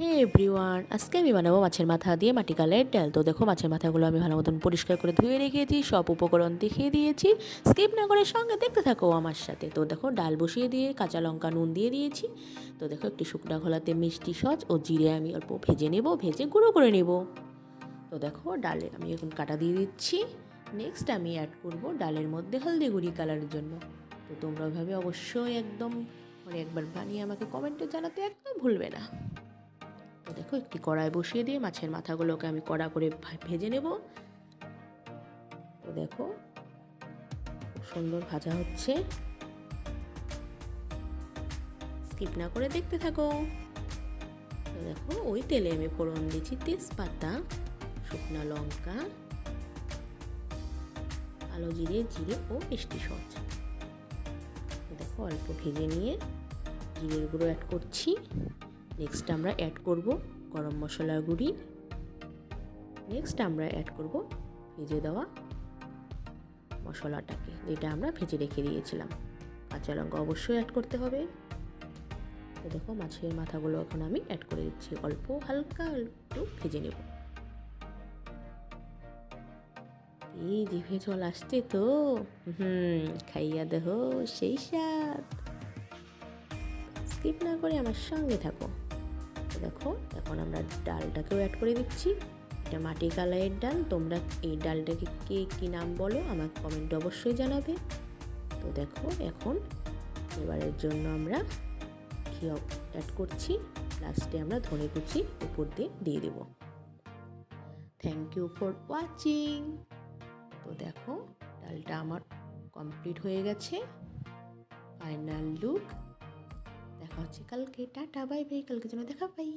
হে everyone আজকে আমি বানাবো মাছের মাথা দিয়ে মাটি কালের ডাল তো দেখো, মাছের মাথাগুলো আমি ভালো মতন পরিষ্কার করে ধুয়ে রেখেছি, সব উপকরণ দেখিয়ে দিয়েছি। স্কিপ না করে সঙ্গে দেখতে থাকো আমার সাথে। তো দেখো, ডাল বসিয়ে দিয়ে কাঁচা লঙ্কা নুন দিয়ে দিয়েছি। তো দেখো, একটি শুকনা খোলাতে মিষ্টি সচ ও জিরে আমি অল্প ভেজে নেব, ভেজে গুঁড়ো করে নেব। তো দেখো, ডালে আমি এখন কাটা দিয়ে দিচ্ছি। নেক্সট আমি অ্যাড করব ডালের মধ্যে হলদি গুঁড়ি কালারের জন্য। তো তোমরা ওইভাবে অবশ্যই একদম মানে একবার বানিয়ে আমাকে কমেন্টে জানাতে একদম ভুলবে না। দেখো একটি কড়াই বসিয়ে দিয়ে মাছের মাথাগুলোকে আমি কড়া করে ভেজে নেব। তো দেখো, খুব সুন্দর ভাজা হচ্ছে। স্কিপ না করে দেখতে থাকো। তো দেখো, ওই তেলে আমি ফোড়ন দিয়েছি তেজপাতা, শুকনো লঙ্কা, কালো জিরে জিরে ও মিষ্টি তো দেখো, অল্প ভেজে নিয়ে জিরের গুঁড়ো অ্যাড করছি। নেক্সট আমরা অ্যাড করব গরম মশলার গুঁড়ি। নেক্সট আমরা অ্যাড করব ভেজে দেওয়া মশলাটাকে, যেটা আমরা ভেজে রেখে দিয়েছিলাম। কাঁচা লঙ্কা অবশ্যই অ্যাড করতে হবে। তো দেখো, মাছের মাথাগুলো এখন আমি অ্যাড করে দিচ্ছি। অল্প, হালকা একটু ভেজে নেব। এই জিভে জল আসছে তো, হুম, খাইয়া দেহ সেই স্বাদ। স্কিপ না করে আমার সঙ্গে থাকো। দেখো, এখন আমরা ডালটাকেও অ্যাড করে দিচ্ছি। এটা মাটি কালারের ডাল, তোমরা এই ডালটাকে কে, কী নাম বলো আমার কমেন্টে অবশ্যই জানাবে। তো দেখো, এখন এবারের জন্য আমরা ঘি অ্যাড করছি লাস্টে আমরা ধনে কুচি উপর দিয়ে দিয়ে দেব। থ্যাংক ইউ ফর ওয়াচিং তো দেখো, ডালটা আমার কমপ্লিট হয়ে গেছে। ফাইনাল লুক দেখা হচ্ছে কালকে টাটা বাই বাই কালকে যেন দেখা পাই